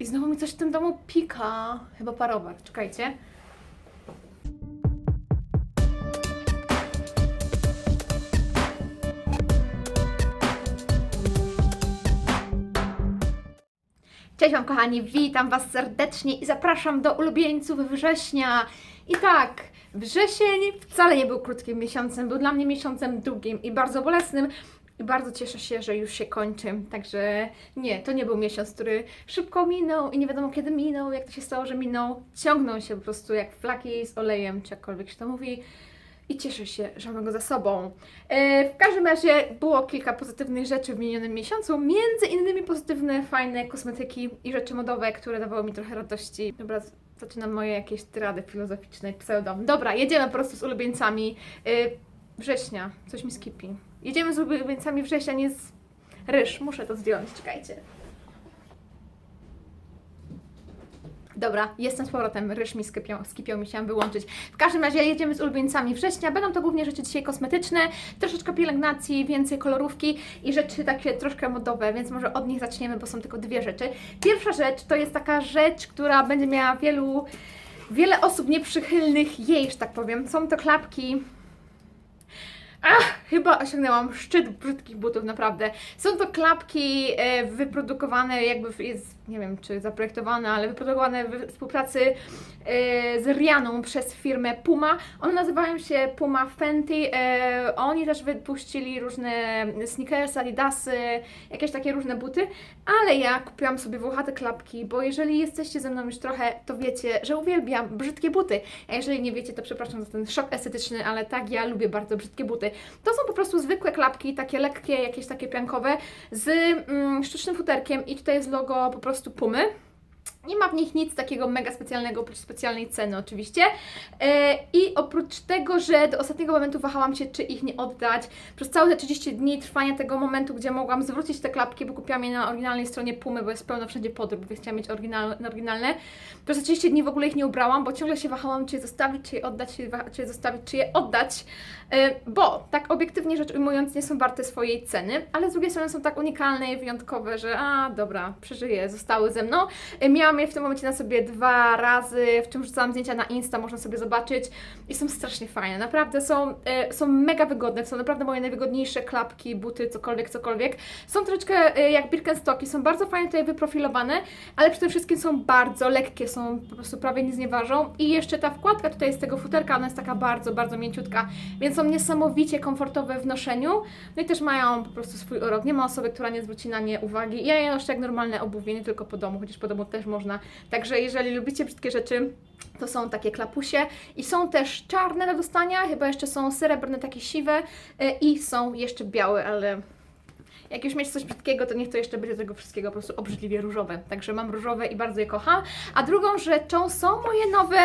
I znowu mi coś w tym domu pika. Chyba parowar. Czekajcie. Cześć Wam kochani, witam Was serdecznie i zapraszam do ulubieńców września. I tak, wrzesień wcale nie był krótkim miesiącem, był dla mnie miesiącem długim i bardzo bolesnym. I bardzo cieszę się, że już się kończy. Także nie, to nie był miesiąc, który szybko minął i nie wiadomo kiedy minął, jak to się stało, że minął. Ciągnął się po prostu jak flaki z olejem, czy jakkolwiek się to mówi i cieszę się, że mamy go za sobą. E, w każdym razie było kilka pozytywnych rzeczy w minionym miesiącu, między innymi pozytywne, fajne kosmetyki i rzeczy modowe, które dawały mi trochę radości. Dobra, zaczynam moje jakieś tyrady filozoficzne i pseudo. Dobra, jedziemy po prostu z ulubieńcami e, września. Coś mi skipi. Jedziemy z ulubieńcami września, nie z ryż. Muszę to zdjąć, czekajcie. Dobra, jestem z powrotem, ryż mi skipiał, skipiał mi się wyłączyć. W każdym razie jedziemy z ulubieńcami września. Będą to głównie rzeczy dzisiaj kosmetyczne, troszeczkę pielęgnacji, więcej kolorówki i rzeczy takie troszkę modowe, więc może od nich zaczniemy, bo są tylko dwie rzeczy. Pierwsza rzecz to jest taka rzecz, która będzie miała wielu, wiele osób nieprzychylnych jej, że tak powiem. Są to klapki Ach, chyba osiągnęłam szczyt brzydkich butów, naprawdę. Są to klapki e, wyprodukowane, jakby jest, nie wiem czy zaprojektowane, ale wyprodukowane we współpracy e, z Rianą przez firmę Puma. One nazywają się Puma Fenty. E, oni też wypuścili różne sneakersy, adidasy, jakieś takie różne buty, ale ja kupiłam sobie włochate klapki, bo jeżeli jesteście ze mną już trochę, to wiecie, że uwielbiam brzydkie buty. A jeżeli nie wiecie, to przepraszam za ten szok estetyczny, ale tak, ja lubię bardzo brzydkie buty. To są po prostu zwykłe klapki, takie lekkie, jakieś takie piankowe, z mm, sztucznym futerkiem i tutaj jest logo po prostu Pumy. Nie ma w nich nic takiego mega specjalnego, oprócz specjalnej ceny oczywiście. E, I oprócz tego, że do ostatniego momentu wahałam się, czy ich nie oddać, przez całe te 30 dni trwania tego momentu, gdzie mogłam zwrócić te klapki, bo kupiłam je na oryginalnej stronie Pumy, bo jest pełno wszędzie podrób, więc chciałam mieć oryginal, oryginalne. Przez te 30 dni w ogóle ich nie ubrałam, bo ciągle się wahałam, czy je zostawić, czy je oddać, czy je, czy je zostawić, czy je oddać. E, Bo tak obiektywnie rzecz ujmując, nie są warte swojej ceny, ale z drugiej strony są tak unikalne i wyjątkowe, że a dobra, przeżyję, zostały ze mną. Miałam je w tym momencie na sobie dwa razy, w czym rzucałam zdjęcia na Insta, można sobie zobaczyć i są strasznie fajne. Naprawdę są, e, są mega wygodne, są naprawdę moje najwygodniejsze klapki, buty, cokolwiek, cokolwiek. Są troszeczkę e, jak Birkenstocki, są bardzo fajnie tutaj wyprofilowane, ale przede wszystkim są bardzo lekkie, są po prostu prawie nic nie ważą i jeszcze ta wkładka tutaj z tego futerka, ona jest taka bardzo, bardzo mięciutka, więc są niesamowicie komfortowe w noszeniu, no i też mają po prostu swój urok. Nie ma osoby, która nie zwróci na nie uwagi. Ja je noszę jak normalne obuwie, nie tylko po domu, chociaż po domu też można. Także jeżeli lubicie brzydkie rzeczy, to są takie klapusie i są też czarne do dostania, chyba jeszcze są srebrne, takie siwe y, i są jeszcze białe, ale jak już mieć coś brzydkiego, to niech to jeszcze będzie tego wszystkiego po prostu obrzydliwie różowe. Także mam różowe i bardzo je kocham. A drugą rzeczą są moje nowe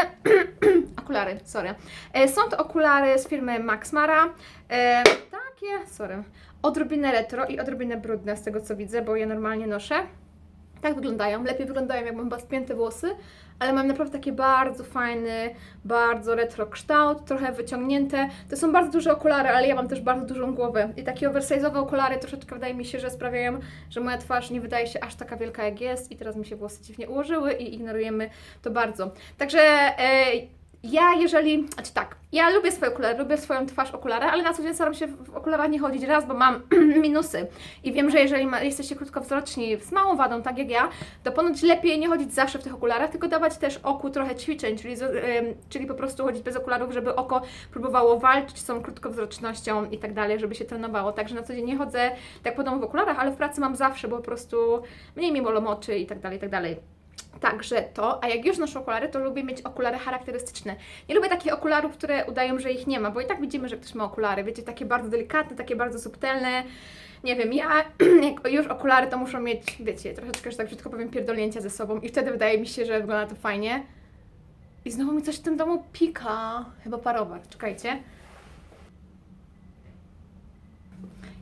okulary, sorry. E, Są to okulary z firmy Max Mara. E, takie, sorry, odrobinę retro i odrobinę brudne z tego co widzę, bo je normalnie noszę. Tak wyglądają. Lepiej wyglądają, jak mam spięte włosy, ale mam naprawdę taki bardzo fajny, bardzo retro kształt, trochę wyciągnięte. To są bardzo duże okulary, ale ja mam też bardzo dużą głowę. I takie oversize'owe okulary troszeczkę wydaje mi się, że sprawiają, że moja twarz nie wydaje się aż taka wielka jak jest i teraz mi się włosy dziwnie ułożyły i ignorujemy to bardzo. Także e, ja jeżeli, znaczy tak, ja lubię swoje okulary, lubię swoją twarz okulary, ale na co dzień staram się w okularach nie chodzić raz, bo mam minusy. I wiem, że jeżeli ma, jesteście krótkowzroczni z małą wadą, tak jak ja, to ponoć lepiej nie chodzić zawsze w tych okularach, tylko dawać też oku trochę ćwiczeń, czyli, czyli po prostu chodzić bez okularów, żeby oko próbowało walczyć z tą krótkowzrocznością i tak dalej, żeby się trenowało. Także na co dzień nie chodzę tak po domu w okularach, ale w pracy mam zawsze, bo po prostu mniej mi bolą oczy i tak dalej, i tak dalej. Także to, a jak już noszę okulary, to lubię mieć okulary charakterystyczne. Nie lubię takich okularów, które udają, że ich nie ma, bo i tak widzimy, że ktoś ma okulary, wiecie, takie bardzo delikatne, takie bardzo subtelne. Nie wiem, ja jak już okulary, to muszą mieć, wiecie, troszeczkę, że tak brzydko powiem, pierdolnięcia ze sobą i wtedy wydaje mi się, że wygląda to fajnie. I znowu mi coś w tym domu pika. Chyba parowar, czekajcie.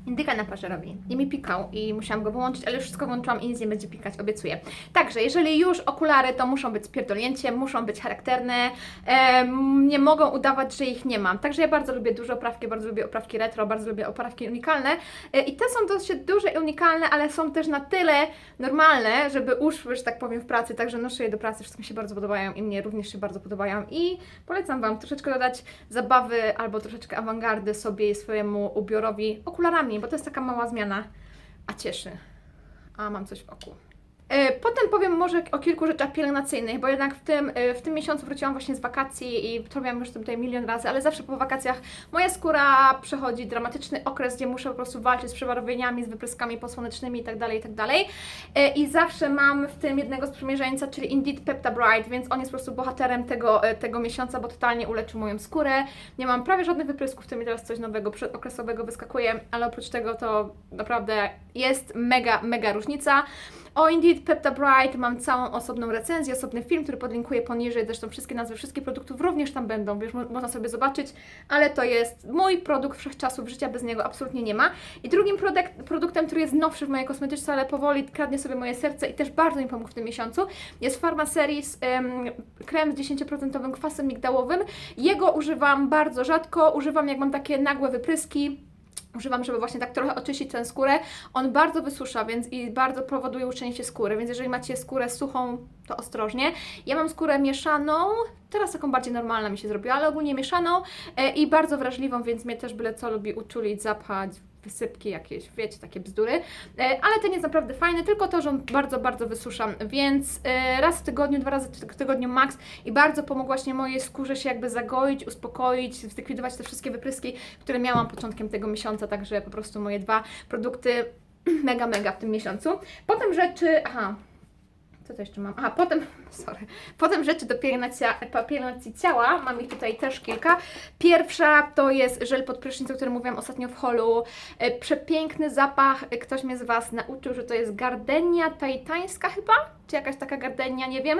Indyka na parze robi. I mi pikał i musiałam go wyłączyć, ale już wszystko włączyłam i nic nie będzie pikać, obiecuję. Także, jeżeli już okulary, to muszą być spierdolnięciem, muszą być charakterne, em, nie mogą udawać, że ich nie mam. Także ja bardzo lubię duże oprawki, bardzo lubię oprawki retro, bardzo lubię oprawki unikalne e, i te są dosyć duże i unikalne, ale są też na tyle normalne, żeby uszły, że tak powiem, w pracy, także noszę je do pracy, wszystko mi się bardzo podobają i mnie również się bardzo podobają i polecam Wam troszeczkę dodać zabawy albo troszeczkę awangardy sobie i swojemu ubiorowi okularami, bo to jest taka mała zmiana, a cieszy. A mam coś w oku. E, Potem powiem może o kilku rzeczach pielęgnacyjnych, bo jednak w tym, e, w tym miesiącu wróciłam właśnie z wakacji i robiłam już tutaj milion razy, ale zawsze po wakacjach moja skóra przechodzi dramatyczny okres, gdzie muszę po prostu walczyć z przebarwieniami, z wypryskami posłonecznymi itd., itd. E, I zawsze mam w tym jednego sprzymierzeńca, czyli Indeed Pepta Bright, więc on jest po prostu bohaterem tego, tego miesiąca, bo totalnie uleczył moją skórę. Nie mam prawie żadnych wyprysków, w tym teraz coś nowego, przedokresowego wyskakuje, ale oprócz tego to naprawdę jest mega, mega różnica. O Indeed Pepta Bright. Mam całą osobną recenzję, osobny film, który podlinkuję poniżej, zresztą wszystkie nazwy wszystkich produktów również tam będą, wiesz, mo- można sobie zobaczyć, ale to jest mój produkt wszechczasów życia, bez niego absolutnie nie ma. I drugim produkt, produktem, który jest nowszy w mojej kosmetyczce, ale powoli kradnie sobie moje serce i też bardzo mi pomógł w tym miesiącu, jest Pharmaseries em, krem z 10% kwasem migdałowym. Jego używam bardzo rzadko, używam jak mam takie nagłe wypryski, Używam, żeby właśnie tak trochę oczyścić tę skórę. On bardzo wysusza, więc i bardzo powoduje uszczenicie skóry, więc jeżeli macie skórę suchą, to ostrożnie. Ja mam skórę mieszaną, teraz taką bardziej normalna mi się zrobiła, ale ogólnie mieszaną e, i bardzo wrażliwą, więc mnie też byle co lubi uczulić, zapchać, wysypki jakieś, wiecie, takie bzdury. E, ale ten jest naprawdę fajny, tylko to, że on bardzo, bardzo wysusza, więc e, raz w tygodniu, dwa razy w tygodniu max i bardzo pomógł właśnie mojej skórze się jakby zagoić, uspokoić, zlikwidować te wszystkie wypryski, które miałam początkiem tego miesiąca, także po prostu moje dwa produkty mega, mega w tym miesiącu. Potem rzeczy, aha, co to jeszcze mam? Aha, potem, sorry, potem rzeczy do pielęgnacji ciała, mam ich tutaj też kilka. Pierwsza to jest żel pod prysznic, o którym mówiłam ostatnio w holu. E, Przepiękny zapach, E, ktoś mnie z Was nauczył, że to jest gardenia tajtańska chyba? Czy jakaś taka gardenia, nie wiem.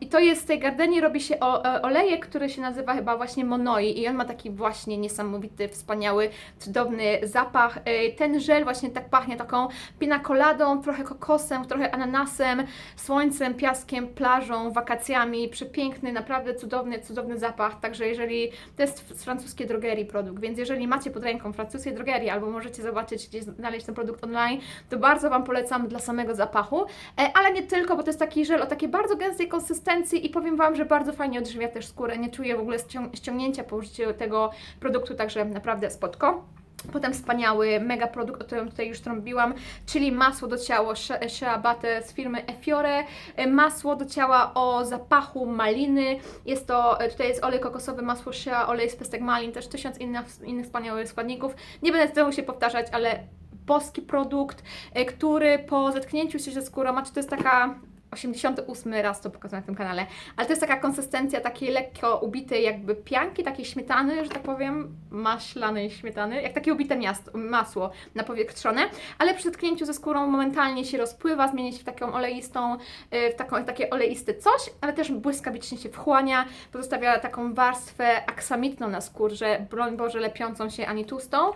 I to jest z tej gardeni robi się e, olejek, który się nazywa chyba właśnie Monoi i on ma taki właśnie niesamowity, wspaniały, cudowny zapach. E, Ten żel właśnie tak pachnie taką pinakoladą, trochę kokosem, trochę ananasem, słońcem, piaskiem, plażą, wakacjami. Przepiękny, naprawdę cudowny, cudowny zapach. Także jeżeli to jest z francuskiej drogerii produkt, więc jeżeli macie pod ręką francuskie drogerii albo możecie zobaczyć gdzieś znaleźć ten produkt online, to bardzo Wam polecam dla samego zapachu. E, Ale nie tylko, bo to jest taki żel o takiej bardzo gęstej konsystencji i powiem Wam, że bardzo fajnie odżywia też skórę. Nie czuję w ogóle ścią- ściągnięcia po użyciu tego produktu, także naprawdę spotko. Potem wspaniały mega produkt, o którym tutaj już trąbiłam, czyli masło do ciała Shea Butter z firmy Efiore. Masło do ciała o zapachu maliny. Jest to, tutaj jest olej kokosowy, masło Shea, olej z pestek malin, też tysiąc innych, innych wspaniałych składników. Nie będę znowu się powtarzać, ale boski produkt, e, który po zetknięciu się ze skórą, czy to jest taka 88 raz to pokazuję na tym kanale, ale to jest taka konsystencja takiej lekko ubitej jakby pianki, takiej śmietany, że tak powiem, maślanej śmietany, jak takie ubite miast, masło napowietrzone, ale przy zetknięciu ze skórą momentalnie się rozpływa, zmienia się w taką oleistą, y, w taką, takie oleiste coś, ale też błyskawicznie się wchłania, pozostawia taką warstwę aksamitną na skórze, broń Boże lepiącą się ani tłustą y,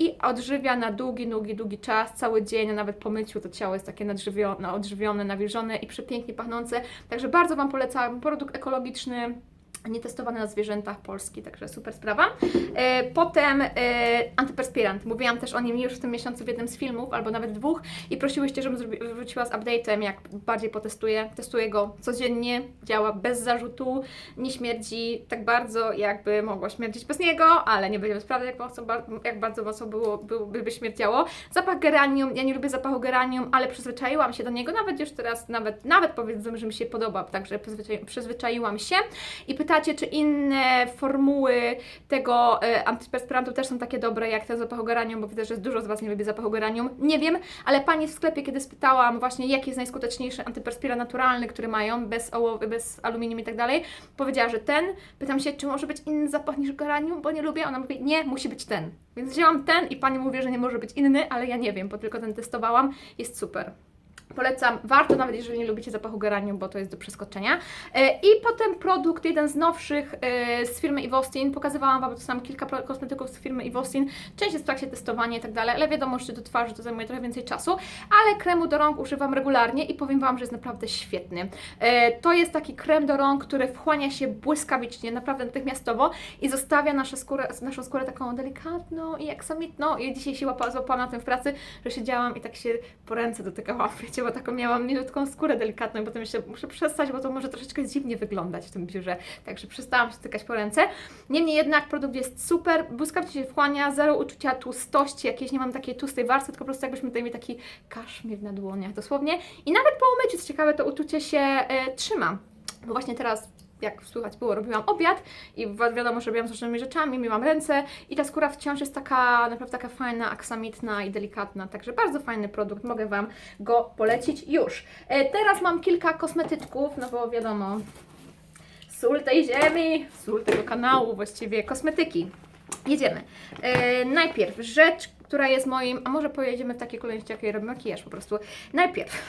i odżywia na długi, długi, długi czas, cały dzień, nawet po myciu to ciało jest takie nadżywione, odżywione, nawilżone i przepięknie pachnące, także bardzo Wam polecam, produkt ekologiczny, nietestowany na zwierzętach polski, także super sprawa. E, Potem e, antyperspirant. Mówiłam też o nim już w tym miesiącu w jednym z filmów, albo nawet dwóch i prosiłyście, żebym wróciła z update'em, jak bardziej potestuję. Testuję go codziennie, działa bez zarzutu, nie śmierdzi tak bardzo, jakby mogło śmierdzić bez niego, ale nie będziemy sprawdzać, jak, mocno, jak bardzo mocno było, byłoby by śmierdziało. Zapach geranium, ja nie lubię zapachu geranium, ale przyzwyczaiłam się do niego, nawet już teraz, nawet, nawet powiedzmy, że mi się podoba, także przyzwyczai- przyzwyczaiłam się. I czy inne formuły tego e, antyperspirantu też są takie dobre jak ten zapachu geranium, bo widzę, że dużo z Was nie lubi zapachu geranium. Nie wiem, ale Pani w sklepie, kiedy spytałam właśnie, jaki jest najskuteczniejszy antyperspirant naturalny, który mają, bez ołowy, bez aluminium i tak dalej, powiedziała, że ten. Pytam się, czy może być inny zapach niż geranium, bo nie lubię. Ona mówi, nie, musi być ten. Więc wzięłam ten i Pani mówi, że nie może być inny, ale ja nie wiem, bo tylko ten testowałam. Jest super. Polecam, warto nawet jeżeli nie lubicie zapachu geranium, bo to jest do przeskoczenia. E, I potem produkt, jeden z nowszych e, z firmy Ivostin. Pokazywałam Wam, sam kilka kosmetyków z firmy Ivostin. Część jest w trakcie testowania i tak dalej, ale wiadomo, że do twarzy to zajmuje trochę więcej czasu. Ale kremu do rąk używam regularnie i powiem Wam, że jest naprawdę świetny. E, To jest taki krem do rąk, który wchłania się błyskawicznie, naprawdę natychmiastowo i zostawia naszą skórę, naszą skórę taką delikatną i aksamitną. I dzisiaj się łapa, złapałam na tym w pracy, że siedziałam i tak się po ręce dotykałam, wiecie, bo taką miałam milutką skórę delikatną i potem myślę, muszę przestać, bo to może troszeczkę dziwnie wyglądać w tym biurze. Także przestałam się tykać po ręce. Niemniej jednak produkt jest super, błyskawicznie się wchłania, zero uczucia tłustości, jakiejś nie mam takiej tłustej warstwy, tylko po prostu jakbyśmy tutaj mieli taki kaszmir na dłoniach dosłownie. I nawet po umyciu, co ciekawe, to uczucie się e, trzyma. Bo właśnie teraz jak słychać było, robiłam obiad i wi- wiadomo, że robiłam z różnymi rzeczami, myłam ręce i ta skóra wciąż jest taka, naprawdę taka fajna, aksamitna i delikatna, także bardzo fajny produkt, mogę Wam go polecić już. E, teraz mam kilka kosmetyczków, no bo wiadomo, sól tej ziemi, sól tego kanału, właściwie kosmetyki. Jedziemy. E, najpierw rzecz, która jest moim, a może pojedziemy w takiej kolejności, jakiej robię makijaż po prostu. Najpierw,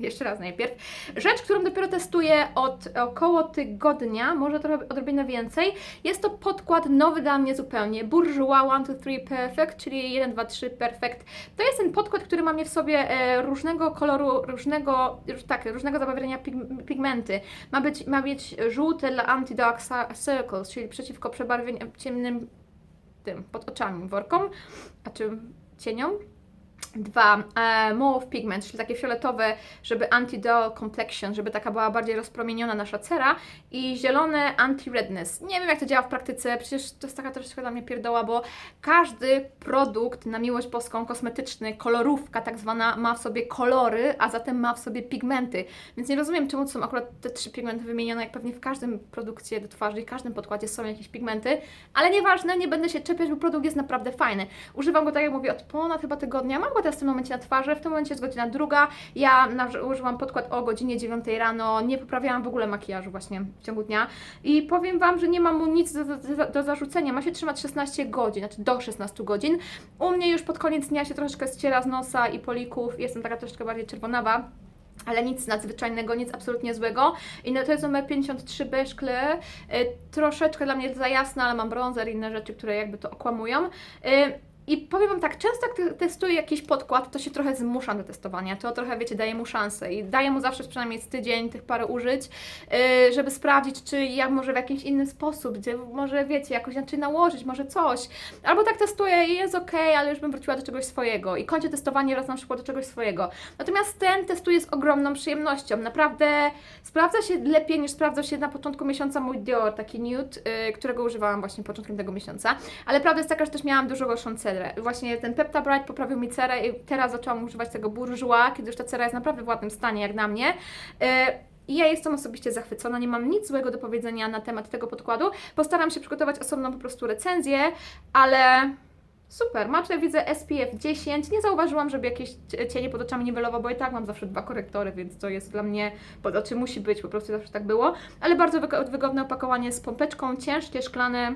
jeszcze raz najpierw, rzecz, którą dopiero testuję od około tygodnia, może trochę odrobinę więcej. Jest to podkład nowy dla mnie zupełnie, Bourjois 1, 2, 3 Perfect, czyli 1, 2, 3 Perfect. To jest ten podkład, który ma mnie w sobie e, różnego koloru, różnego, róż- tak, różnego zabarwienia pig- pigmenty. Ma być, ma być żółty dla anti-dark cir- circles, czyli przeciwko przebarwieniom ciemnym tym, pod oczami, workom, a czym cieniom. Dwa, e, mauve pigment, czyli takie fioletowe, żeby anti-dull complexion, żeby taka była bardziej rozpromieniona nasza cera. I zielone anti-redness. Nie wiem, jak to działa w praktyce, przecież to jest taka troszeczkę dla mnie pierdoła, bo każdy produkt na miłość boską, kosmetyczny, kolorówka tak zwana, ma w sobie kolory, a zatem ma w sobie pigmenty. Więc nie rozumiem, czemu są akurat te trzy pigmenty wymienione, jak pewnie w każdym produkcie do twarzy i każdym podkładzie są jakieś pigmenty, ale nieważne, nie będę się czepiać, bo produkt jest naprawdę fajny. Używam go, tak jak mówię, od ponad chyba tygodnia. Go teraz w tym momencie na twarzy, w tym momencie jest godzina druga. Ja użyłam podkład o godzinie 9 rano, nie poprawiałam w ogóle makijażu właśnie w ciągu dnia i powiem Wam, że nie mam mu nic do, do, do zarzucenia. Ma się trzymać 16 godzin, znaczy do 16 godzin. U mnie już pod koniec dnia się troszeczkę ściera z nosa i polików, jestem taka troszeczkę bardziej czerwonawa. Ale nic nadzwyczajnego, nic absolutnie złego. I no to jest numer 53 Beige Clair. Y, troszeczkę dla mnie za jasna, ale mam bronzer i inne rzeczy, które jakby to okłamują. Y, i powiem Wam tak, często jak te- testuję jakiś podkład, to się trochę zmuszam do testowania. To trochę, wiecie, daje mu szansę i daję mu zawsze przynajmniej z tydzień tych parę użyć, yy, żeby sprawdzić, czy ja może w jakiś inny sposób, gdzie może, wiecie, jakoś inaczej nałożyć, może coś. Albo tak testuję i jest ok, ale już bym wróciła do czegoś swojego i kończę testowanie raz na przykład do czegoś swojego. Natomiast ten testuję z ogromną przyjemnością. Naprawdę sprawdza się lepiej niż sprawdzał się na początku miesiąca mój Dior, taki nude, yy, którego używałam właśnie początkiem tego miesiąca. Ale prawda jest taka, że też miałam dużo gorszą cerę. Właśnie ten Pepta poprawił mi cerę i teraz zaczęłam używać tego Bourjois, kiedy już ta cera jest naprawdę w ładnym stanie, jak na mnie. Yy, i ja jestem osobiście zachwycona, nie mam nic złego do powiedzenia na temat tego podkładu. Postaram się przygotować osobną po prostu recenzję, ale super. Ma tutaj widzę SPF 10. Nie zauważyłam, żeby jakieś cie- cienie pod oczami niwelował, bo i tak mam zawsze dwa korektory, więc to jest dla mnie pod oczy musi być, po prostu zawsze tak było. Ale bardzo wygo- wygodne opakowanie z pompeczką, ciężkie, szklane.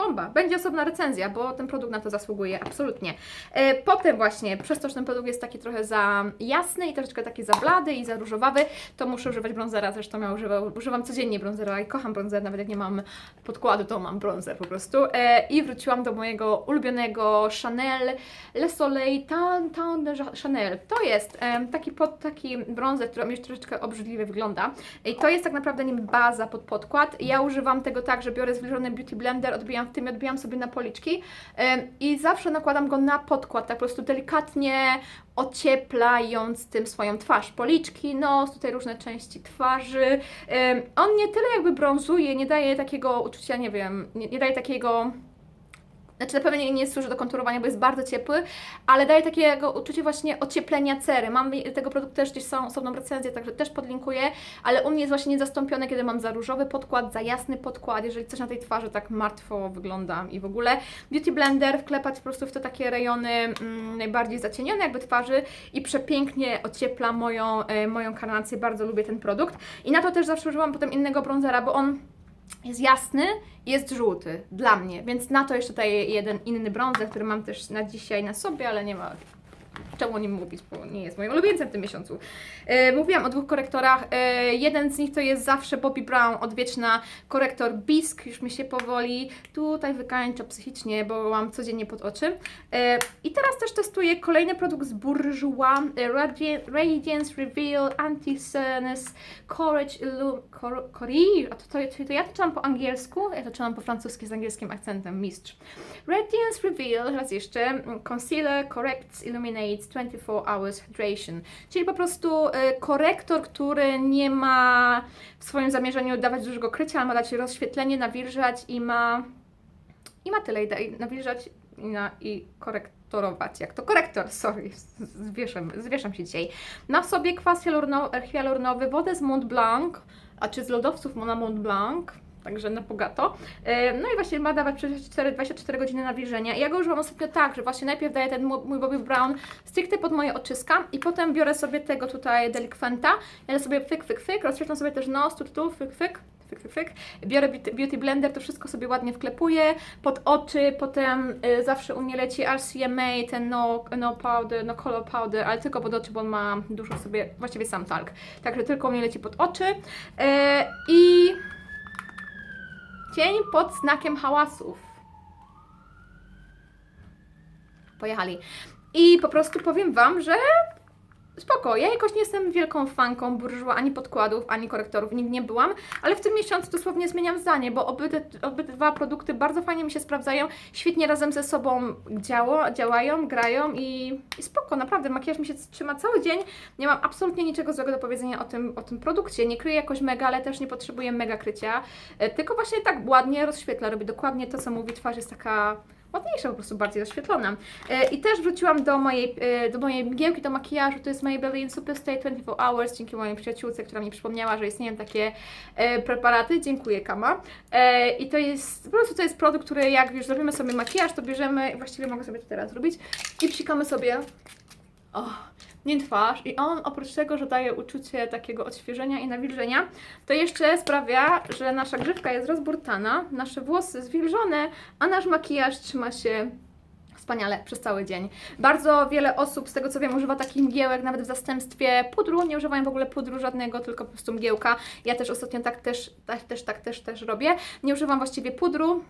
Bomba. Będzie osobna recenzja, bo ten produkt na to zasługuje, absolutnie. E, Potem właśnie, przez to, że ten produkt jest taki trochę za jasny i troszeczkę taki za blady i za różowawy, to muszę używać bronzera, zresztą ja używam, używam codziennie bronzera i kocham bronzer, nawet jak nie mam podkładu, to mam bronzer po prostu. E, I wróciłam do mojego ulubionego Chanel Le Soleil Tan Tan Chanel. To jest em, taki, pod, taki bronzer, który już troszeczkę obrzydliwie wygląda. I to jest tak naprawdę nim baza pod podkład. Ja używam tego tak, że biorę zwilżony Beauty Blender, odbijam w tym odbijam sobie na policzki i zawsze nakładam go na podkład, tak po prostu delikatnie ocieplając tym swoją twarz. Policzki, nos, tutaj różne części twarzy. On nie tyle jakby brązuje, nie daje takiego uczucia, nie wiem, nie, nie daje takiego znaczy na pewno nie, nie służy do konturowania, bo jest bardzo ciepły, ale daje takiego uczucie właśnie ocieplenia cery. Mam tego produktu też gdzieś są osobną recenzję, także też podlinkuję, ale u mnie jest właśnie niezastąpione, kiedy mam za różowy podkład, za jasny podkład, jeżeli coś na tej twarzy tak martwo wygląda i w ogóle. Beauty Blender wklepać po prostu w te takie rejony mm, najbardziej zacienione jakby twarzy i przepięknie ociepla moją, e, moją karnację. Bardzo lubię ten produkt i na to też zawsze używam potem innego bronzera, bo on jest jasny jest żółty dla mnie, więc na to jeszcze daję jeden inny brązer, który mam też na dzisiaj na sobie, ale nie ma czemu o nim mówić, bo nie jest moim ulubieńcem w tym miesiącu. E, mówiłam o dwóch korektorach. E, jeden z nich to jest zawsze Bobbi Brown, odwieczna korektor Bisk, już mi się powoli tutaj wykańcza psychicznie, bo mam codziennie pod oczy. E, I teraz też testuję kolejny produkt z Bourjois, e, Radi- Radiance Reveal Anti-Sunness Courage Illu- Cor- Courage, a to, to, to, to ja to czytam po angielsku, ja to czytam po francusku z angielskim akcentem, mistrz. Radiance Reveal, raz jeszcze, mm, Concealer Corrects Illuminates 24 Hours Hydration, czyli po prostu y, korektor, który nie ma w swoim zamierzeniu dawać dużego krycia, ale ma dać rozświetlenie, nawilżać i ma i ma tyle, i, nawilżać i, na, i korektorować. Jak to korektor, sorry, zwieszam, zwieszam się dzisiaj. W sobie kwas hialuronowy, wodę z Mont Blanc, a czy z lodowców na Mont Blanc, także na bogato. E, No i właśnie ma dawać przez 24, 24 godziny nawilżenia. I ja go używam ostatnio tak, że właśnie najpierw daję ten mój Bobbi Brown stricte pod moje oczyska i potem biorę sobie tego tutaj delikwenta, ja sobie fyk, fyk, fyk, rozświetlam sobie też nos, tu, tu, tu, fyk, fyk, fyk, fyk, fyk. Biorę beauty, blender, to wszystko sobie ładnie wklepuję pod oczy, potem y, zawsze u mnie leci RCMA, ten no, no powder, no color powder, ale tylko pod oczy, bo on ma dużo sobie, właściwie sam talk. Także tylko u mnie leci pod oczy. E, I cień pod znakiem hałasów. Pojechali. I po prostu powiem Wam, że spoko. Ja jakoś nie jestem wielką fanką burżua, ani podkładów, ani korektorów, nigdy nie byłam, ale w tym miesiącu dosłownie zmieniam zdanie, bo obydwa, obydwa produkty bardzo fajnie mi się sprawdzają, świetnie razem ze sobą działo, działają, grają i, i spoko, naprawdę, makijaż mi się trzyma cały dzień, nie mam absolutnie niczego złego do powiedzenia o tym, o tym produkcie, nie kryję jakoś mega, ale też nie potrzebuję mega krycia, e, tylko właśnie tak ładnie rozświetla, robi dokładnie to, co mówi, twarz jest taka ładniejsza, po prostu bardziej rozświetlona. E, I też wróciłam do mojej, e, do mojej mgiełki, do makijażu, to jest Maybelline Superstay 24 Hours, dzięki mojej przyjaciółce, która mi przypomniała, że istnieją takie e, preparaty, dziękuję Kama. I to jest, po prostu to jest produkt, który jak już zrobimy sobie makijaż, to bierzemy, właściwie mogę sobie to teraz zrobić, i psikamy sobie o, nie twarz i on oprócz tego, że daje uczucie takiego odświeżenia i nawilżenia, to jeszcze sprawia, że nasza grzywka jest rozburtana, nasze włosy zwilżone, a nasz makijaż trzyma się wspaniale przez cały dzień. Bardzo wiele osób, z tego co wiem, używa takich mgiełek nawet w zastępstwie pudru, nie używają w ogóle pudru żadnego, tylko po prostu mgiełka. Ja też ostatnio tak też, tak, też, tak też, też robię. Nie używam właściwie pudru,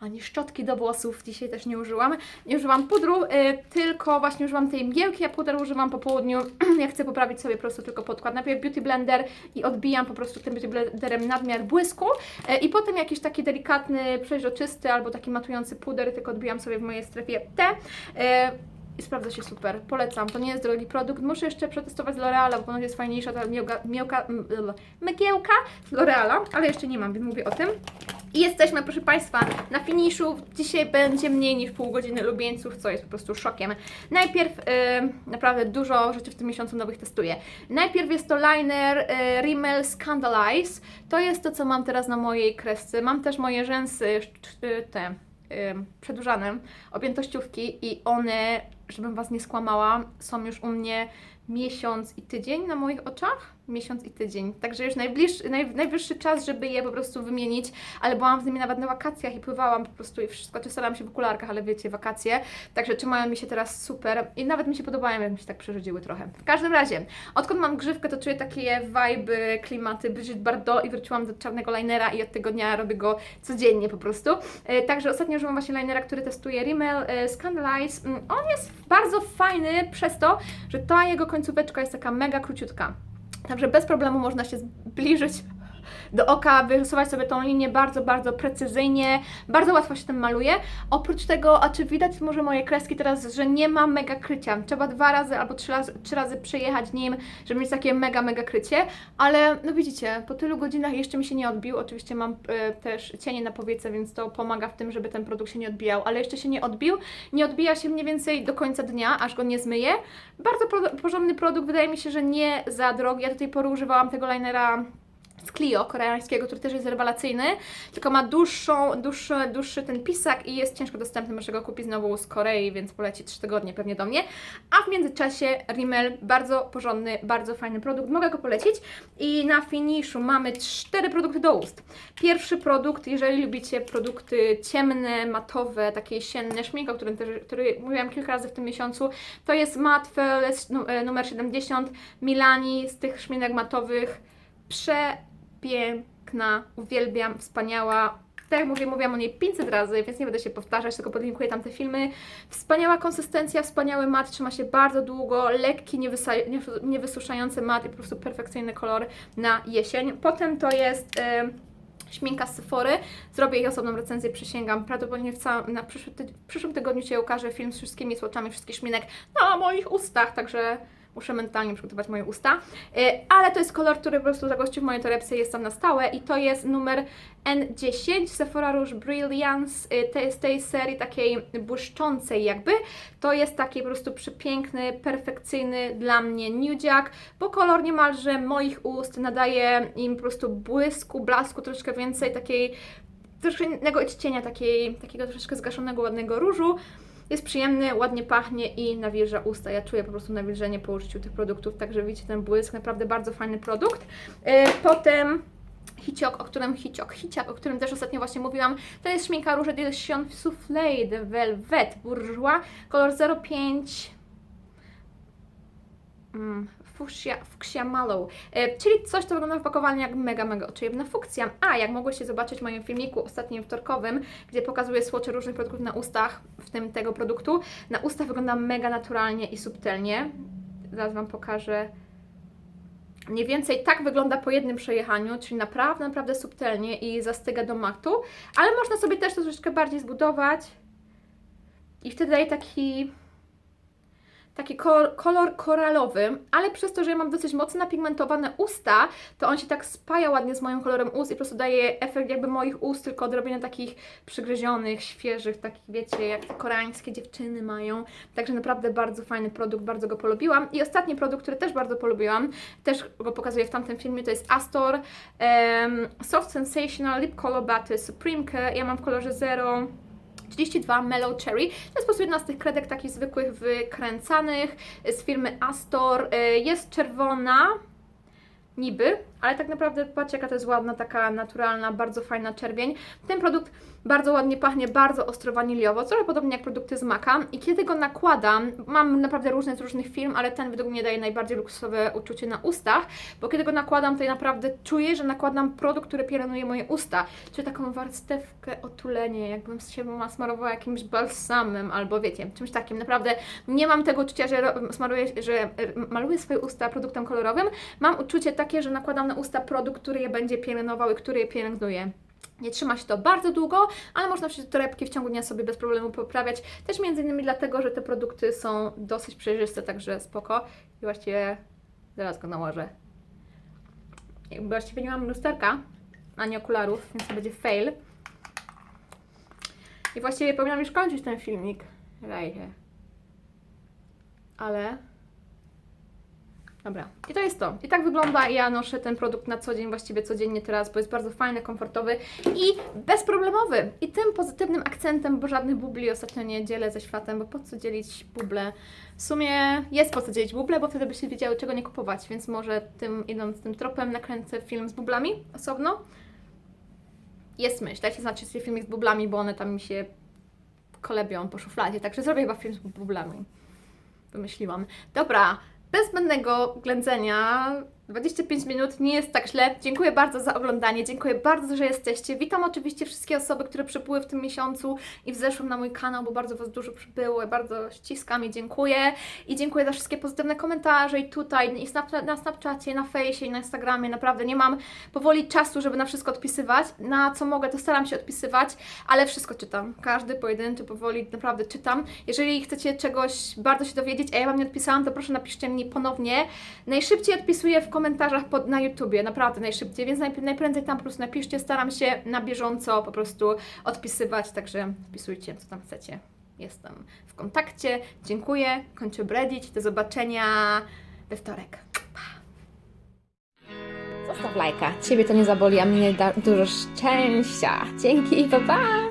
ani szczotki do włosów dzisiaj też nie użyłam. Nie używam pudru, y, tylko właśnie używam tej mgiełki, a puder używam po południu, jak chcę poprawić sobie po prostu tylko podkład. Najpierw beauty blender i odbijam po prostu tym beauty blenderem nadmiar błysku y, i potem jakiś taki delikatny, przeźroczysty albo taki matujący puder, tylko odbijam sobie w mojej strefie T. Y, i sprawdza się super. Polecam. To nie jest drogi produkt. Muszę jeszcze przetestować z L'Oreala, bo ponoć jest fajniejsza ta mgiełka, mgiełka, mgiełka z L'Oreala, ale jeszcze nie mam, więc mówię o tym. I jesteśmy, proszę Państwa, na finiszu. Dzisiaj będzie mniej niż pół godziny lubieńców, co jest po prostu szokiem. Najpierw, y, naprawdę dużo rzeczy w tym miesiącu nowych testuję. Najpierw jest to liner y, Rimmel Scandalize. To jest to, co mam teraz na mojej kresce. Mam też moje rzęsy, sz- y, te ym, przedłużane, objętościówki i one, żebym Was nie skłamała, są już u mnie miesiąc i tydzień na moich oczach. Miesiąc i tydzień. Także już najbliższy, naj, najwyższy czas, żeby je po prostu wymienić, ale byłam z nimi nawet na wakacjach i pływałam po prostu i wszystko. Czy starałam się w okularkach, ale wiecie, wakacje. Także trzymają mi się teraz super i nawet mi się podobają, jak mi się tak przerzedziły trochę. W każdym razie, odkąd mam grzywkę, to czuję takie vibe, klimaty Brigitte Bardot i wróciłam do czarnego linera i od tego dnia robię go codziennie po prostu. E, Także ostatnio używam właśnie linera, który testuje Rimmel e, Scandalize. Mm, On jest bardzo fajny przez to, że ta jego końcóweczka jest taka mega króciutka. Także bez problemu można się zbliżyć do oka, wyrysować sobie tą linię bardzo, bardzo precyzyjnie, bardzo łatwo się tym maluje. Oprócz tego, a czy widać może moje kreski teraz, że nie ma mega krycia. Trzeba dwa razy albo trzy razy, trzy razy przejechać nim, żeby mieć takie mega, mega krycie, ale no widzicie, po tylu godzinach jeszcze mi się nie odbił. Oczywiście mam e, też cienie na powiece, więc to pomaga w tym, żeby ten produkt się nie odbijał, ale jeszcze się nie odbił. Nie odbija się mniej więcej do końca dnia, aż go nie zmyję. Bardzo pro- porządny produkt, wydaje mi się, że nie za drogi. Ja pory używałam tego linera z Clio koreańskiego, który też jest rewelacyjny, tylko ma dłuższą, dłuższy, dłuższy ten pisak i jest ciężko dostępny, muszę go kupić znowu z Korei, więc poleci 3 tygodnie pewnie do mnie. A w międzyczasie Rimmel, bardzo porządny, bardzo fajny produkt, mogę go polecić. I na finiszu mamy cztery produkty do ust. Pierwszy produkt, jeżeli lubicie produkty ciemne, matowe, takie jesienne, szminka, o którym też, który mówiłam kilka razy w tym miesiącu, to jest Matte Flawless e, numer 70 Milani z tych szminek matowych. Przepiękna, uwielbiam, wspaniała. Tak jak mówię, mówiłam o niej 500 razy, więc nie będę się powtarzać, tylko podlinkuję tam te filmy. Wspaniała konsystencja, wspaniały mat, trzyma się bardzo długo, lekki, niewysuszający mat i po prostu perfekcyjny kolor na jesień. Potem to jest... em, Śminka z Sephory. Zrobię jej osobną recenzję, przysięgam. Prawdopodobnie w, całym, na przyszły w przyszłym tygodniu Cię ukażę film z wszystkimi słoczami wszystkich szminek na moich ustach, także muszę mentalnie przygotować moje usta. Y, Ale to jest kolor, który po prostu zagościł w mojej torebce, jest tam na stałe i to jest numer N10 Sephora Rouge Brilliance y, z tej serii takiej błyszczącej jakby. To jest taki po prostu przepiękny, perfekcyjny dla mnie nudziak, bo kolor niemalże moich ust nadaje im po prostu błysku, blasku, troszkę więcej takiej troszkę innego odcienia, takiej, takiego troszeczkę zgaszonego, ładnego różu. Jest przyjemny, ładnie pachnie i nawilża usta. Ja czuję po prostu nawilżenie po użyciu tych produktów, także widzicie ten błysk, naprawdę bardzo fajny produkt. Yy, Potem Hiciok, o którym Hiciok, Hiciak, o którym też ostatnio właśnie mówiłam, to jest szminka Rouge d'Illusion Soufflé de Velvet Bourgeois, kolor 05 mm, Fuchsia, Fuchsia Mallow, e, czyli coś, co wygląda w pakowaniu jak mega, mega oczywistna funkcja. A, jak mogłyście zobaczyć w moim filmiku ostatnim wtorkowym, gdzie pokazuję słocze różnych produktów na ustach, w tym tego produktu, na ustach wygląda mega naturalnie i subtelnie. Zaraz Wam pokażę. Mniej więcej tak wygląda po jednym przejechaniu, czyli naprawdę, naprawdę subtelnie i zastyga do matu, ale można sobie też to troszeczkę bardziej zbudować i wtedy daje taki taki kol- kolor koralowy, ale przez to, że ja mam dosyć mocno napigmentowane usta, to on się tak spaja ładnie z moim kolorem ust i po prostu daje efekt jakby moich ust, tylko odrobinę takich przygryzionych, świeżych, takich wiecie, jak te koreańskie dziewczyny mają. Także naprawdę bardzo fajny produkt, bardzo go polubiłam. I ostatni produkt, który też bardzo polubiłam, też go pokazuję w tamtym filmie, to jest Astor em, Soft Sensational Lip Color Butter Supreme. Ja mam w kolorze 0 32 Mellow Cherry. To jest po prostu jedna z tych kredek takich zwykłych, wykręcanych z firmy Astor. Y, Jest czerwona, niby, ale tak naprawdę patrzcie jaka to jest ładna, taka naturalna, bardzo fajna czerwień. Ten produkt bardzo ładnie pachnie, bardzo ostro waniliowo, trochę podobnie jak produkty z Maka i kiedy go nakładam, mam naprawdę różne z różnych firm, ale ten według mnie daje najbardziej luksusowe uczucie na ustach, bo kiedy go nakładam, to ja naprawdę czuję, że nakładam produkt, który pielęgnuje moje usta, czyli taką warstewkę otulenie, jakbym się smarowała jakimś balsamem albo wiecie, czymś takim. Naprawdę nie mam tego uczucia, że smaruję, że e, maluję swoje usta produktem kolorowym. Mam uczucie takie, że nakładam na usta produkt, który je będzie pielęgnował i który je pielęgnuje. Nie trzyma się to bardzo długo, ale można przecież torebki w ciągu dnia sobie bez problemu poprawiać. Też między innymi dlatego, że te produkty są dosyć przejrzyste, także spoko. I właściwie zaraz go nałożę. Jakby właściwie nie mam lusterka, ani okularów, więc to będzie fail. I właściwie powinnam już kończyć ten filmik. Rajcie. Ale... Dobra, i to jest to. I tak wygląda. Ja noszę ten produkt na co dzień, właściwie codziennie teraz, bo jest bardzo fajny, komfortowy i bezproblemowy. I tym pozytywnym akcentem, bo żadnych bubli ostatnio nie dzielę ze światem, bo po co dzielić buble? W sumie jest po co dzielić buble, bo wtedy byście wiedziały, czego nie kupować, więc może tym, idąc tym tropem, nakręcę film z bublami osobno. Jest myśl, dajcie znać, czy filmik z bublami, bo one tam mi się kolebią po szufladzie, także zrobię chyba film z bublami. Wymyśliłam. Dobra, bez zbędnego ględzenia. 25 minut nie jest tak źle. Dziękuję bardzo za oglądanie, dziękuję bardzo, że jesteście. Witam oczywiście wszystkie osoby, które przybyły w tym miesiącu i w zeszłym na mój kanał, bo bardzo Was dużo przybyło. Bardzo ściskam i dziękuję. I dziękuję za wszystkie pozytywne komentarze i tutaj, i na Snapchacie, na Fejsie i na Instagramie. Naprawdę nie mam powoli czasu, żeby na wszystko odpisywać. Na co mogę, to staram się odpisywać, ale wszystko czytam. Każdy pojedynczy powoli naprawdę czytam. Jeżeli chcecie czegoś bardzo się dowiedzieć, a ja Wam nie odpisałam, to proszę napiszcie mi ponownie. Najszybciej odpisuję w komentarzach pod, na YouTubie, naprawdę najszybciej, więc najp- najprędzej tam po prostu napiszcie. Staram się na bieżąco po prostu odpisywać, także wpisujcie, co tam chcecie. Jestem w kontakcie. Dziękuję. Kończę bredzić. Do zobaczenia we wtorek. Pa. Zostaw lajka. Ciebie to nie zaboli, a mnie da dużo szczęścia. Dzięki, pa pa!